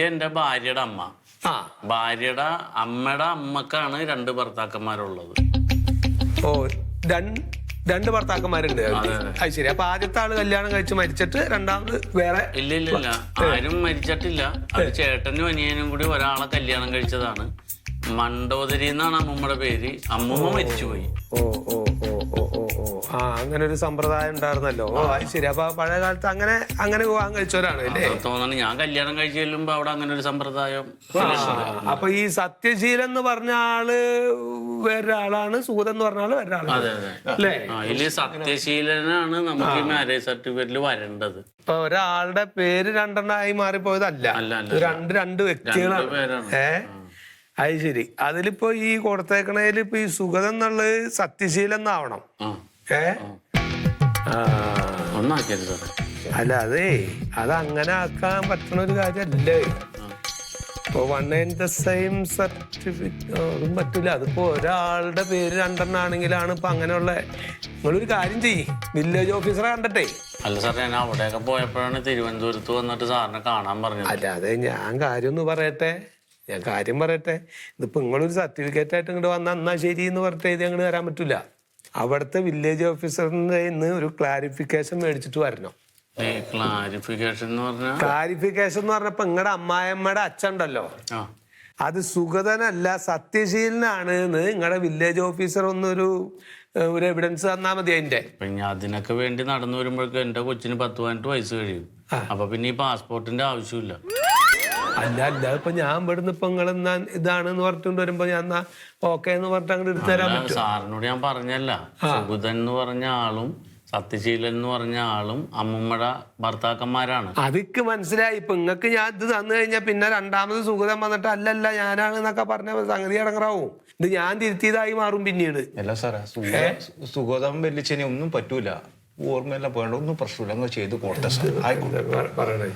എന്റെ ഭാര്യയുടെ അമ്മ. ആ. ഭാര്യയുടെ അമ്മയുടെ അമ്മക്കാണ് രണ്ട് ഭർത്താക്കന്മാരുള്ളത്. ഓ രണ്ട് രണ്ട് ഭർത്താക്കന്മാരുണ്ട്. അത് ശരി. അപ്പൊ ആദ്യത്തെ ആൾ കല്യാണം കഴിച്ച് മരിച്ചിട്ട് രണ്ടാമത് വേറെ ഇല്ല ഇല്ല ഇല്ല. ആരും മരിച്ചിട്ടില്ല. അത് ചേട്ടനും അനിയനും കൂടി ഒരാളെ കല്യാണം കഴിച്ചതാണ്. മണ്ടോദരി എന്നാണ് അമ്മൂമ്മയുടെ പേര്. അമ്മമ്മ മരിച്ചുപോയി. ഓ ഓ ഓ ഓ ഓ. ആ അങ്ങനെ ഒരു സമ്പ്രദായം ഉണ്ടായിരുന്നല്ലോ. ഓ അത് ശരി. അപ്പൊ പഴയ കാലത്ത് അങ്ങനെ അങ്ങനെ വിവാഹം കഴിച്ചവരാണ് അല്ലേ? തോന്നുന്നു ഞാൻ കല്യാണം കഴിച്ചു ചെല്ലുമ്പോ അവിടെ അങ്ങനെ ഒരു സമ്പ്രദായം ആ, അപ്പൊ ഈ സത്യശീലൻ എന്ന് പറഞ്ഞ ആൾ വേറൊരാളാണ് സൂതൻ എന്ന് പറഞ്ഞ ആൾ വേറൊരാളാണ്. അതെ അതെ. അല്ലേ? ആ സത്യശീലനാണ് നമുക്ക് ഈ മാരേജ് സർട്ടിഫിക്കറ്റിൽ വരേണ്ടത്. ഇപ്പൊ ഒരാളുടെ പേര് രണ്ടെണ്ണമായി മാറിപ്പോയതല്ല. അല്ല, അല്ല. ഇത് രണ്ട് രണ്ട് വ്യക്തികളാണ്. പേരാണ്. ഏ? അത് ശരി. അതിലിപ്പോ ഈ കൊടുത്തേക്കണേൽ ഇപ്പൊ ഈ സുഗതം എന്നുള്ളത് സത്യശീലൻ എന്നാവണം. ആ. ഏ? ഒന്നാക്കിയത് അല്ല അതേ അത് അങ്ങനെ ആക്കാൻ പറ്റുന്ന ഒരു കാര്യല്ലേ ഇപ്പൊ one and the same certificate അതും പറ്റില്ല അതിപ്പോ ഒരാളുടെ പേര് രണ്ടെണ്ണം ആണെങ്കിലാണ് ഇപ്പൊ അങ്ങനെയുള്ള നിങ്ങളൊരു കാര്യം ചെയ്യ്. വില്ലേജ് ഓഫീസറെ കണ്ടിട്ടേ. അല്ല സാർ ഞാൻ അവിടെയൊക്കെ പോയപ്പോഴാണ് തിരുവനന്തപുരത്ത് വന്നിട്ട് സാറിനെ കാണാൻ പറഞ്ഞത്. അല്ല അതെ ഞാൻ കാര്യം ഒന്ന് പറയട്ടെ. ഞാൻ കാര്യം പറയട്ടെ. ഇതിപ്പോ നിങ്ങളൊരു സർട്ടിഫിക്കറ്റ് ആയിട്ട് ഇങ്ങോട്ട് വന്നാൽ എന്നാ ശരി എന്ന് പറഞ്ഞിട്ട് ഇത് അങ്ങോട്ട് തരാൻ പറ്റൂല. അവിടുത്തെ വില്ലേജ് ഓഫീസറിന്റെ ഇന്ന് ഒരു ക്ലാരിഫിക്കേഷൻ മേടിച്ചിട്ട് വരണം? ക്ലാരിഫിക്കേഷൻ എന്ന് പറഞ്ഞാൽ ക്ലാരിഫിക്കേഷൻ എന്ന് പറഞ്ഞപ്പോ നിങ്ങളുടെ ഉണ്ടല്ലോ ആ. അത് സുഗതനല്ല സത്യശീലനാണ് എന്ന് നിങ്ങളുടെ വില്ലേജ് ഓഫീസർ ഒന്നൊരു ഒരു എവിഡൻസ് തന്നാ മതി അതിന്റെ അതിനൊക്കെ വേണ്ടി നടന്നു വരുമ്പോഴേക്കും എന്റെ കൊച്ചിന് പത്ത് പതിനെട്ട് വയസ്സ് കഴിയും. അപ്പൊ പിന്നെ ഈ പാസ്പോർട്ടിന്റെ ആവശ്യമില്ല. അല്ല അല്ല ഇപ്പൊ ഞാൻ ഇവിടുന്ന് ഇപ്പൊ നിങ്ങൾ എന്നാ ഇതാണെന്ന് പറഞ്ഞിട്ട് വരുമ്പോ ഞാൻ എന്നാ ഓക്കെ എന്ന് പറഞ്ഞിട്ട് അങ്ങോട്ട് എടുത്തു പറ്റും. സാറിനോട് ഞാൻ പറഞ്ഞല്ല. സുഗതൻ എന്ന് പറഞ്ഞ ആളും സത്യശീലൻ എന്ന് പറഞ്ഞ ആളും അമ്മുമ്മയുടെ ഭർത്താക്കന്മാരാണ്. അതിക്ക് മനസ്സിലായി. ഇപ്പൊ നിങ്ങക്ക് ഞാൻ ഇത് തന്നു കഴിഞ്ഞാൽ പിന്നെ രണ്ടാമത് സുഗതം വന്നിട്ട് അല്ലല്ല ഞാനാണ് എന്നൊക്കെ പറഞ്ഞ സംഗതി അടങ്ങറാവും. ഇത് ഞാൻ തിരുത്തിയതായി മാറും പിന്നീട്. അല്ല സാറേ സുഗ- സുഗതം വലിച്ചനെ ഒന്നും പറ്റൂല. ഓർമ്മയെല്ലാം പോകണ്ട ഒന്നും പ്രശ്നമില്ല. അങ്ങ് ചെയ്ത് കൊടുത്ത ആയിക്കോട്ടെ.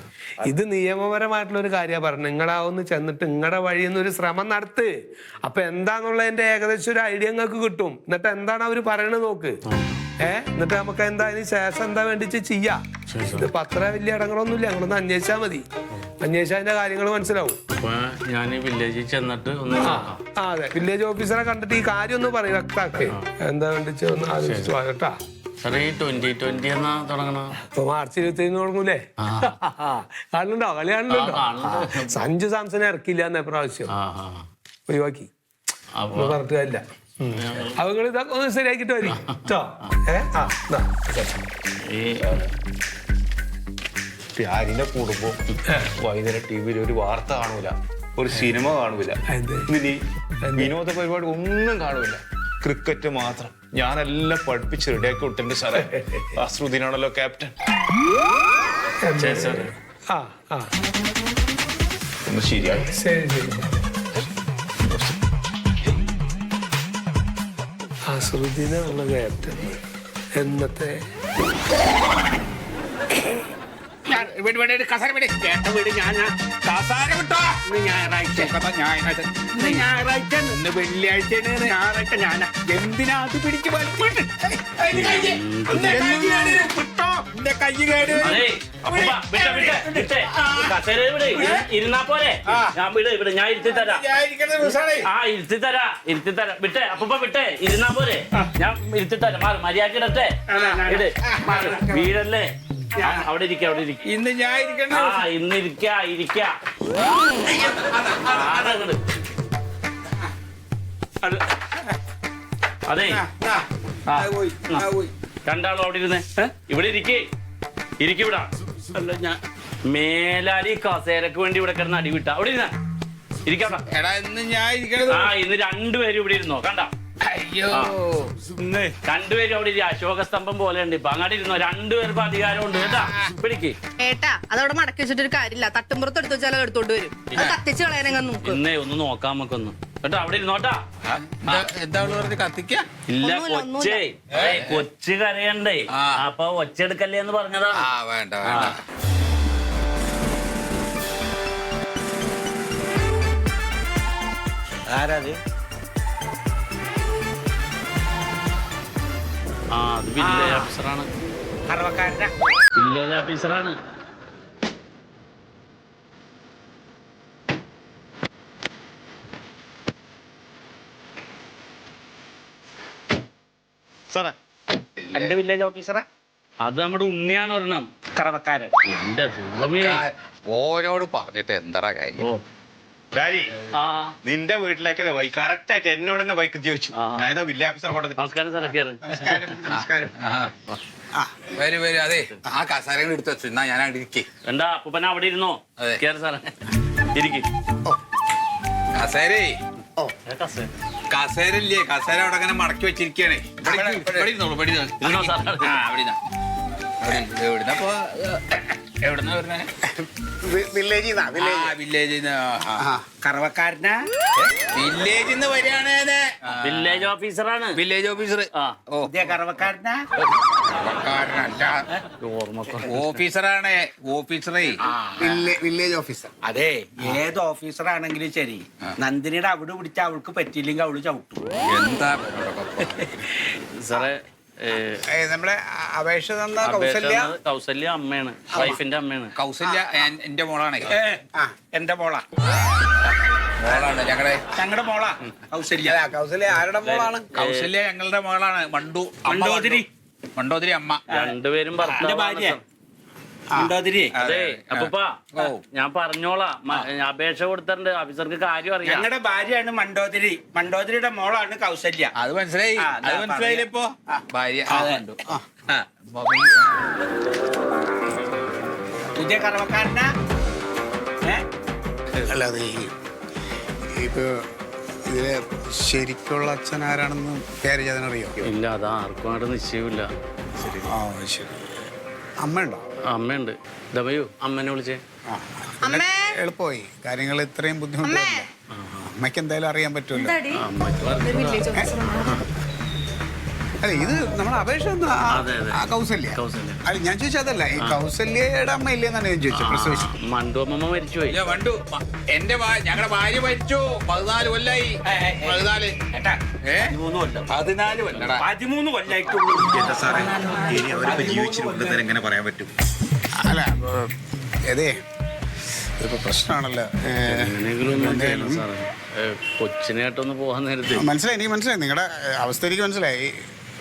ഇത് നിയമപരമായിട്ടുള്ള ഒരു കാര്യമാണ് പറഞ്ഞത്. നിങ്ങളാവുന്ന ചെന്നിട്ട് നിങ്ങളുടെ വഴിയിൽ നിന്ന് ഒരു ശ്രമം നടത്ത്. അപ്പൊ എന്താന്നുള്ളതിന്റെ ഏകദേശം ഒരു ഐഡിയ നിങ്ങൾക്ക് കിട്ടും. എന്നിട്ട് എന്താണ് അവർ പറയണത് നോക്ക്. ഏ? എന്നിട്ട് നമുക്ക് എന്താ അതിന് ശേഷം എന്താ വേണ്ടിച്ച് ചെയ്യാ? ഇത് അത്ര വലിയ ഇടങ്ങളൊന്നുമില്ല. ഞങ്ങളൊന്ന് അന്വേഷിച്ചാൽ മതി. അന്വേഷിച്ചാൽ അതിന്റെ കാര്യങ്ങൾ മനസ്സിലാവും. ഞാൻ വില്ലേജിൽ ചെന്നിട്ട് ഒന്ന് ആ അതെ. വില്ലേജ് ഓഫീസറെ കണ്ടിട്ട് ഈ കാര്യം ഒന്ന് പറയും വ്യക്താക്ക്. എന്താ വേണ്ടിച്ച് ഒന്ന് ആലോചിച്ചു കേട്ടാ. സാറേ ഈ ട്വന്റി ട്വന്റി എന്നാ തുടങ്ങണ ഇപ്പൊ മാർച്ച് ഇരുപത്തി ഏഴിന് തുടങ്ങൂലേ കാണുന്നുണ്ടോ? കളി കാണുന്നുണ്ടോ. സഞ്ജു സാംസനെ ഇറക്കില്ല എന്ന പ്രാവശ്യം. ഒഴിവാക്കി. പറഞ്ഞിട്ടില്ല ഇതൊക്കെ ഒന്ന് ശരിയാക്കിട്ട് വരി. കേട്ടോ ഏ? ആ പ്യാരിന്റെ കുടുംബം വൈകുന്നേരം ടി വിയിൽ ഒരു വാർത്ത കാണൂല. ഒരു സിനിമ കാണൂല. വിനോദ പരിപാടി ഒന്നും കാണൂല. ക്രിക്കറ്റ് മാത്രം. ഞാനെല്ലാം പഠിപ്പിച്ച് റെഡിയാക്കി വിട്ടുണ്ട് സാറേ. അസ്രുദ്ദീനാണല്ലോ ക്യാപ്റ്റൻ ശരിയാണ് സാറേ. ആ ആ. ഒന്ന് ശരിയായി. ശരി ശരി. അസറുദ്ദീനുള്ള ക്യാപ്റ്റൻ എന്നത്തെ വിട് വിട് കസര വിട്. കേട്ട വീട് ഞാൻ കസാര വിട്ടോ. ഇന്ന് ഞായറാഴ്ച. ഞായറാഴ്ച. ഇന്ന് ഞായറാഴ്ച. ഇന്ന് വെള്ളിയാഴ്ച ഞായറാഴ്ച ഞാൻ എന്തിനാ അത് പിടിച്ച് വലിച്ചിട്ട്? വിട്ടോ. എന്റെ കൈ കേട്. ഇരുന്നാ പോരെ? ഞാൻ വിട് ഇവിടെ ഞാൻ ഇരുത്തി തരാം. ആ ഇരുത്തി തരാ. ഇരുത്തി തരാം. വിട്ടെ അപ്പൂപ്പ വിട്ടെ. ഇരുന്നാ പോരെ. ഞാൻ ഇരുത്തി തരാം. മാറി മര്യാദ ഇടട്ടെ. വീടല്ലേ? അവിടെ ഇരിക്ക അവിടെ ഇരിക്ക. ഇന്ന് ഞാൻ ഇരിക്കണ്ട? ആ ഇന്ന് ഇരിക്ക ഇരിക്ക. അത്. രണ്ടാളും അവിടെ ഇരുന്നേ? ഇവിടെ ഇരിക്കേ. ഇരിക്കൂടാ അല്ല ഞാൻ മേലാലി കസേരക്ക് വേണ്ടി ഇവിടെ കിടന്ന് അടിവിട്ട അവിടെ ഇരുന്ന. ഇരിക്കാം എടാ ഇന്ന് ഞാൻ ഇരിക്കണത് ആ ഇന്ന് രണ്ടുപേരും ഇവിടെ ഇരുന്നോ? കണ്ട? രണ്ടുപേരും അവിടെ ഇരി അശോക സ്തംഭം പോലെ ഉണ്ട്. ഇപ്പൊ അങ്ങോട്ട് ഇരുന്നോ? രണ്ടുപേർക്കും അധികാരം ഉണ്ട് കേട്ടാ? പിടിക്ക്. ഏട്ടാ അതവിടെ മടക്കി വെച്ചിട്ടൊരു കാര്യമില്ല. തട്ടുമ്പുറത്ത് എടുത്തു വെച്ചാൽ എടുത്തോണ്ട് വരും. അത് കത്തിച്ച് നോക്ക്? ഇന്നേ ഒന്ന് നോക്കാം നമുക്കൊന്ന്. കേട്ടോ അവിടെ ഇരുന്നോട്ടാ എന്താ പറഞ്ഞ് കത്തിക്ക? ഇല്ല കൊച്ചേ. കൊച്ച് കരയണ്ടേ? അപ്പൊ ഒച്ചെടുക്കല്ലേ എന്ന് പറഞ്ഞതാ. ആ വേണ്ട വേണ്ട. ആരാത്? ആ അത് നമ്മുടെ ഉണ്ണിയാണ് ഒരെണ്ണം. കറവക്കാരൻ എന്റെ ഓരോട് പറഞ്ഞിട്ട് എന്തടാ കാര്യം? ആ. നിന്റെ വീട്ടിലേക്ക് പോയി കറക്റ്റ് ആയിട്ട് എന്നോട് തന്നെ ബൈക്ക് ചോദിച്ചു അതായത് ഞാൻ വില്ലേജ് ഓഫീസർ നമസ്കാരം സാറേ നമസ്കാരം ആ. വരും വരും അതെ ആ കസാരങ്ങൾ എടുത്ത് വെച്ചു. എന്നാ ഞാൻ അവിടെ ഇരിക്കേ. എന്താ അപ്പൂപ്പന അവിടെ ഇരുന്നോ? സാറേ. ഇരിക്കും. കസേരേ. കസേര? ഇല്ലേ കസേര അവിടെ അങ്ങനെ മടക്കി വെച്ചിരിക്കണേ ഇരുന്നോ. സാറേ എവിടുന്നപ്പോ എവിടുന്ന വരുന്നേ? വില്ലേജിൽ നിന്നാ ആ വില്ലേജിൽ കറവക്കാരനാ? വില്ലേജിൽ നിന്ന് വരികയാണ് വില്ലേജ് ഓഫീസറാണ്. വില്ലേജ് ഓഫീസർ ആ. ഓ. കറവക്കാരനാ? ഓഫീസറാണ് ഓഫീസറേ. Village officer. അതെ ഏത് ഓഫീസറാണെങ്കിലും ശരി. നന്ദിനിയുടെ അവിടെ പിടിച്ച അവൾക്ക് പറ്റിയില്ലെങ്കിൽ അവൾ ചവിട്ടു. എന്താ? സാറേ ഏ, നമ്മുടെ അപേക്ഷ തന്ന കൗസല്യ? കൗസല്യ അമ്മയാണ് വൈഫിന്റെ അമ്മയാണ്. കൗസല്യ എന്റെ മോളാണ്. എന്റെ മോളാ. മോളാണ് ഞങ്ങളുടെ ഞങ്ങളുടെ മോളാ. കൗസല്യ. കൗസല്യ ആരുടെ മോളാണ്? കൗസല്യ ഞങ്ങളുടെ മോളാണ്. മണ്ടു മണ്ടോതിരി. മണ്ടോതിരി മണ്ടോദരി അമ്മ. രണ്ടുപേരും ഭാര്യ. അതെ. അപ്പൂപ്പ ഞാൻ പറഞ്ഞോളാം. അപേക്ഷ കൊടുത്തിട്ടുണ്ട്. ഓഫീസർക്ക് കാര്യം അറിയാം. ഞങ്ങളുടെ ഭാര്യയാണ് മണ്ടോതിരി. മണ്ടോതിരിയുടെ മോളാണ് കൗസല്യ. അത് മനസ്സിലായി. അത് മനസ്സിലായില്ലേ ഇപ്പൊ? ഭാര്യ. പുതിയ കറവക്കാരനാ? ഏ? അല്ലാതെ ഈ ഇപ്പൊ ഇതിലെ ശരിക്കുള്ള അച്ഛൻ ആരാണെന്ന് പേര് അതിനറിയോ ഇല്ല അത് അവിടെ നിശ്ചയമില്ല ആ ശരി. അമ്മയുണ്ടോ? അമ്മയുണ്ട്. ദമയു അമ്മനെ വിളിച്ചേ. എളുപ്പമായി. കാര്യങ്ങൾ ഇത്രയും ബുദ്ധിമുട്ടില്ല അമ്മയ്ക്ക് എന്തായാലും അറിയാൻ പറ്റുമല്ലോ. അമ്മയ്ക്ക് അല്ല ഇത് നമ്മുടെ അപേക്ഷ. കൗസല്യ. കൗസല്യ. അല്ല ഞാൻ ചോദിച്ചതല്ല ഈ കൗസല്യയുടെ അമ്മ ഇല്ലെന്നാണ് ഞാൻ ചോദിച്ചത് പ്രസവിച്ചു മണ്ടു അമ്മമ്മ മരിച്ചുപോയി. മണ്ടു. എന്റെ ഞങ്ങളുടെ ഭാര്യ മരിച്ചു. പതിനാല് കൊല്ലായി. പതിനാല്. ഏട്ടാ. ഏ? പതിമൂന്ന് കൊല്ലം. പതിനാല് കൊല്ലടാ പതിമൂന്ന് കൊല്ലായിട്ടുള്ളൂ എന്താ സാറേ? ഇനി അവരിപ്പോ ജീവിച്ചിട്ടുണ്ടെന്ന് എങ്ങനെ പറയാൻ പറ്റും. അല്ല അതെ ഇതിപ്പോ പ്രശ്നമാണല്ലോ കൊച്ചിനായിട്ടൊന്ന് പോകാൻ നേരത്തെ. മനസ്സിലായി എനിക്ക് മനസ്സിലായി. നിങ്ങളുടെ അവസ്ഥ എനിക്ക് മനസ്സിലായി.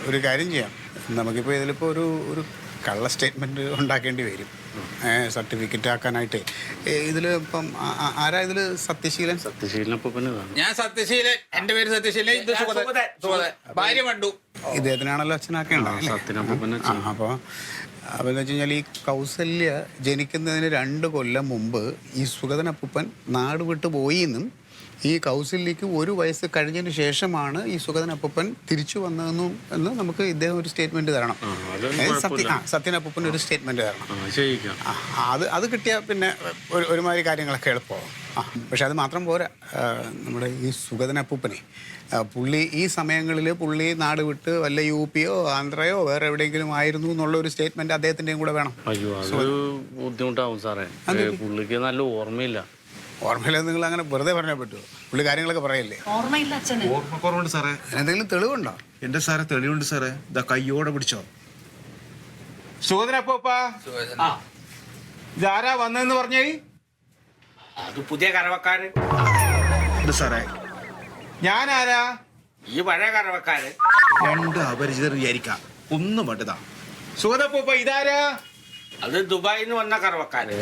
ഒരു കാര്യം ചെയ്യാം. നമുക്കിപ്പോൾ ഇതിലിപ്പോൾ ഒരു ഒരു കള്ള സ്റ്റേറ്റ്മെന്റ് ഉണ്ടാക്കേണ്ടി വരും. സർട്ടിഫിക്കറ്റ് ആക്കാനായിട്ട്. ഇതിൽ ഇപ്പം ആരാ ഇതിൽ സത്യശീലൻ? സത്യശീലൻ ഞാൻ സത്യശീലൻ. എന്റെ പേര് സത്യശീലൻ. ഇത് ഭാര്യ കണ്ടു ഇദ്ദേഹത്തിനാണല്ലോ അച്ഛനാക്കേണ്ടത് അപ്പോൾ അപ്പോൾ എന്ന് വെച്ച് കഴിഞ്ഞാൽ ഈ കൗസല്യ ജനിക്കുന്നതിന് രണ്ട് കൊല്ലം മുമ്പ് ഈ സുഗതനപ്പൂപ്പൻ നാട് വിട്ടു പോയി എന്നും ഈ കൗസല്യക്ക് ഒരു വയസ്സ് കഴിഞ്ഞതിന് ശേഷമാണ് ഈ സുഗതൻ അപ്പൂപ്പൻ തിരിച്ചു വന്നതെന്നും എന്ന് നമുക്ക് ഇദ്ദേഹം ഒരു സ്റ്റേറ്റ്മെന്റ് തരണം. സത്യ ആ സത്യൻ അപ്പൂപ്പൻ ഒരു സ്റ്റേറ്റ്മെന്റ് തരണം. അത് അത് കിട്ടിയാൽ പിന്നെ ഒരു ഒരുമാതിരി കാര്യങ്ങളൊക്കെ എളുപ്പമാവും പക്ഷെ അത് മാത്രം പോരാ. നമ്മുടെ ഈ സുഗതൻ അപ്പൂപ്പനെ പുള്ളി ഈ സമയങ്ങളിൽ പുള്ളി നാട് വിട്ട് വല്ല യു പിയോ ആന്ധ്രയോ വേറെ എവിടെയെങ്കിലും ആയിരുന്നു എന്നുള്ള ഒരു സ്റ്റേറ്റ്മെന്റ് അദ്ദേഹത്തിന്റെയും കൂടെ വേണം. ബുദ്ധിമുട്ടാവും സാറേ. പുള്ളിക്ക് നല്ല ഓർമ്മയില്ല. ഓർമ്മയില്ല നിങ്ങൾ അങ്ങനെ വെറുതെ പറഞ്ഞാൽ പറ്റുമോ പുള്ളി കാര്യങ്ങളൊക്കെ പറയല്ലേ? ഓർമ്മയില്ല അച്ഛന്. ഓർമ്മക്കുറവുണ്ട് സാറേ. എന്തെങ്കിലും തെളിവുണ്ടോ? എന്റെ സാറേ തെളിവുണ്ട് സാറേ. ഇതാ കയ്യോടെ പിടിച്ചോ. സുഗതനപ്പോപ്പാ. ആ. ഇതാരാ വന്നതെന്ന് പറഞ്ഞേ? അത് പുതിയ കറവക്കാരൻ. ഇത് സാറേ. ഞാൻ ആരാ ഈ പഴയ കറവക്കാരൻ. രണ്ട് അപരിചിതർ വിചാരിക്കാം. ഒന്നും വേണ്ടതാ. സുഗതപ്പൂപ്പ ഇതാരാ? അത് ദുബായിൽ നിന്ന് വന്ന കറവക്കാരൻ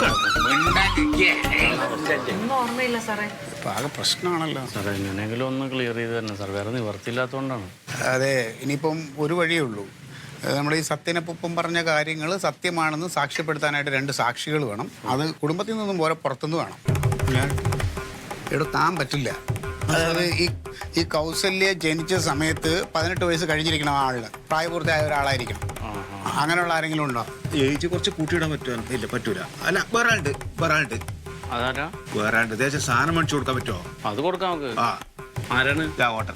ഒന്നും ഓർമ്മയില്ല സാറേ. ഇപ്പം ആകെ പ്രശ്നമാണല്ലോ സാറേ എങ്ങനെയെങ്കിലും ഒന്ന് ക്ലിയർ ചെയ്ത് തന്നെ. സാർ വേറെ നിവർത്തിയില്ലാത്തതുകൊണ്ടാണ് അതെ ഇനിയിപ്പം ഒരു വഴിയേ ഉള്ളൂ. നമ്മൾ നമ്മുടെ ഈ സത്യനപ്പൊപ്പം പറഞ്ഞ കാര്യങ്ങൾ സത്യമാണെന്ന് സാക്ഷ്യപ്പെടുത്താനായിട്ട് രണ്ട് സാക്ഷികൾ വേണം. അത് കുടുംബത്തിൽ നിന്നും പോലെ പുറത്തുനിന്ന് വേണം. ഞാൻ ഇവിടെ താൻ പറ്റില്ല. അതായത് ഈ ഈ കൗസല്യ ജനിച്ച സമയത്ത് പതിനെട്ട് വയസ്സ് കഴിഞ്ഞിരിക്കണം ആ പ്രായപൂർത്തിയായ ഒരാളായിരിക്കണം. അങ്ങനെയുള്ള ആരെങ്കിലും ഉണ്ടോ? ഏജ് കുറച്ച് കൂട്ടിയിടാൻ പറ്റുമോ? ഇല്ല പറ്റൂല. അല്ല വേറെ ആളുണ്ട് വേറെ ആളുണ്ട്. അതാരാ? വേറെ ആളുണ്ട്. ദേശം സാധനം മേടിച്ചു കൊടുക്കാൻ പറ്റുമോ? അത് കൊടുക്കാം നമുക്ക്. ആ. ആരാണ്? രാഘവട്ടൻ.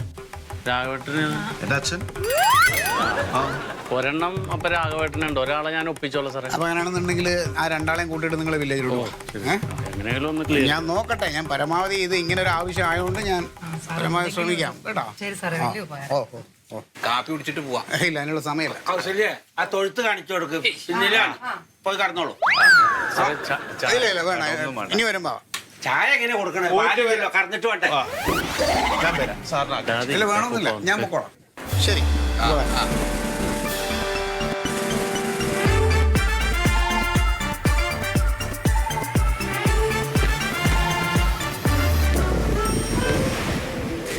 രാഘവേട്ടന് എന്റെ അച്ഛൻ? ആ. ഒരെണ്ണം അപ്പൊ രാഘവേട്ടനുണ്ട്. ഒരാളെ ഞാൻ ഒപ്പിച്ചോളാം സാറേ. അപ്പൊ അങ്ങനെയാണെന്നുണ്ടെങ്കിൽ ആ രണ്ടാളെയും കൂട്ടിയിട്ട് നിങ്ങൾ വില്ലേജിലോട്ട് എങ്ങനെയെങ്കിലും ഒന്ന് ക്ലിയർ ഞാൻ നോക്കട്ടെ. ഞാൻ പരമാവധി ഇത് ഇങ്ങനെ ഒരു ആവശ്യം ആയതുകൊണ്ട് ഞാൻ പരമാവധി ശ്രമിക്കാം. കേട്ടോ? ശരി സാറേ ഓ ഓ. കാപ്പി കുടിച്ചിട്ട് പോവാ. ഇല്ല അതിനുള്ള സമയമില്ല. കൗശല്യേ ആ തൊഴുത്ത് കാണിച്ചു കൊടുക്ക്. പോയി കടന്നോളൂ. ഇല്ല ഇല്ല വേണം ഇനി വരുമ്പോ ചായ എങ്ങനെ കൊടുക്കണേ? കറന്നിട്ട് വേണ്ടേ? ഞാൻ വേണമെന്നില്ല. ഞാൻ പൊക്കോളാം. ശരി.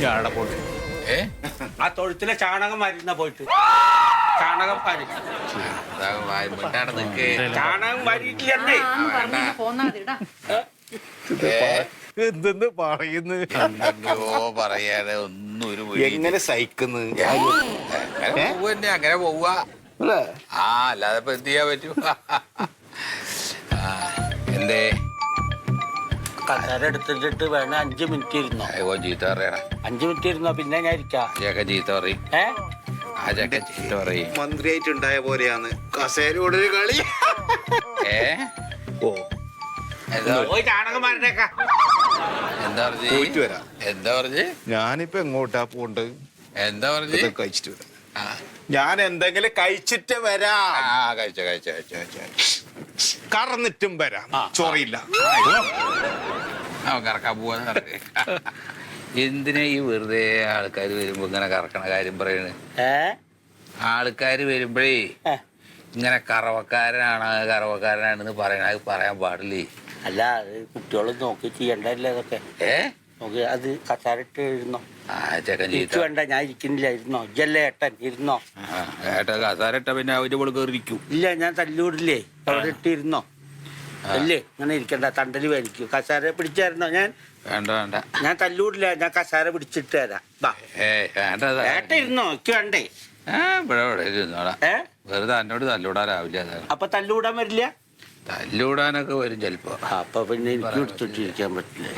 ഞാൻ ഏ? ആ തൊഴുത്തിലെ ചാണകം വരുന്ന പോയിട്ട്. ചാണകം വാരി. ചാണകം വാരിയിട്ടില്ലേ എന്തെന്ന് പറയുന്നു? പറയാതെ ഒന്നും ഒരു എങ്ങനെ സഹിക്കുന്നു? അങ്ങനെ പോവാ അങ്ങനെ പോവുക. ആ അല്ലാതെ ഇപ്പൊ എന്ത് ചെയ്യാൻ പറ്റൂ? എന്തേ? കസേര എടുത്തിട്ട് വേണം അഞ്ച് മിനിറ്റ് ഇരുന്നോ? അയ്യോ ചീത്ത പറയണ. അഞ്ച് മിനിറ്റ് ഇരുന്നോ പിന്നെ ഞാൻ ഇരിക്കാം. ചീത്ത പറയും. ഏ? ആ ചേക്ക ചീത്ത പറയും. മന്ത്രിയായിട്ടുണ്ടായ പോലെയാണ്. കസേരയോടൊരു കളി. ഏ? ഓ. എന്താ? പറഞ്ഞു എന്താ പറഞ്ഞ്? പോയിട്ട് വരാം. എന്താ പറഞ്ഞ്? ഞാനിപ്പോ എങ്ങോട്ടാ പോണ്ട്? എന്താ പറഞ്ഞു? കഴിച്ചിട്ട് വരാം. ഞാൻ എന്തെങ്കിലും കഴിച്ചിട്ട് വരാം. ആ, കഴിച്ചോ കഴിച്ചോ കഴിച്ചോ കഴിച്ചോ. കറന്നിട്ടും വരാം. ചോറിയില്ല. ആ കറക്കാൻ പോവാന്ന് എന്തിനാ ഈ വെറുതെ ആൾക്കാർ വരുമ്പോ ഇങ്ങനെ കറക്കണ കാര്യം പറയണ്? ആൾക്കാർ വരുമ്പോഴേ ഇങ്ങനെ കറവക്കാരനാണ് കറവക്കാരനാണെന്ന് പറയണ അത് പറയാൻ പാടില്ലേ? അല്ല അത് കുട്ടികളും നോക്കി ചെയ്യണ്ടല്ലേ അതൊക്കെ? ഏ? നോക്കി അത് കച്ചാരിട്ട് ഇട്ട് വേണ്ട ഞാൻ ഇരിക്കുന്നില്ല ഇരുന്നോ? ഇജല്ലേ ഏട്ടൻ ഇരുന്നോ? ഏട്ടാ കസാരട്ട പിന്നെ അവർ പോൾ കയറിയിരിക്കും ഇല്ല ഞാൻ തല്ലൂടില്ലേ അവിടെ ഇട്ടിരുന്നോ? അല്ലേ? ഇങ്ങനെ ഇരിക്കണ്ട തണ്ടൽ വലിക്കൂ കസാര പിടിച്ചായിരുന്നോ ഞാൻ? വേണ്ട വേണ്ട. ഞാൻ തല്ലൂടില്ല ഞാൻ കസാര പിടിച്ചിട്ട് തരാം ഏട്ട ഇരുന്നോ? എനിക്ക് വേണ്ടേ? ഇവിടെ ഇവിടെ ഇരുന്നോളാം. ഏ? വെറുതെ എന്നോട് തല്ലൂടാനാവില്ല അപ്പൊ തല്ലൂടാൻ വരില്ല? തല്ലൂടാനൊക്കെ വരും ചിലപ്പോ. അപ്പൊ പിന്നെ എനിക്ക് എടുത്തിട്ടിരിക്കാൻ പറ്റില്ല.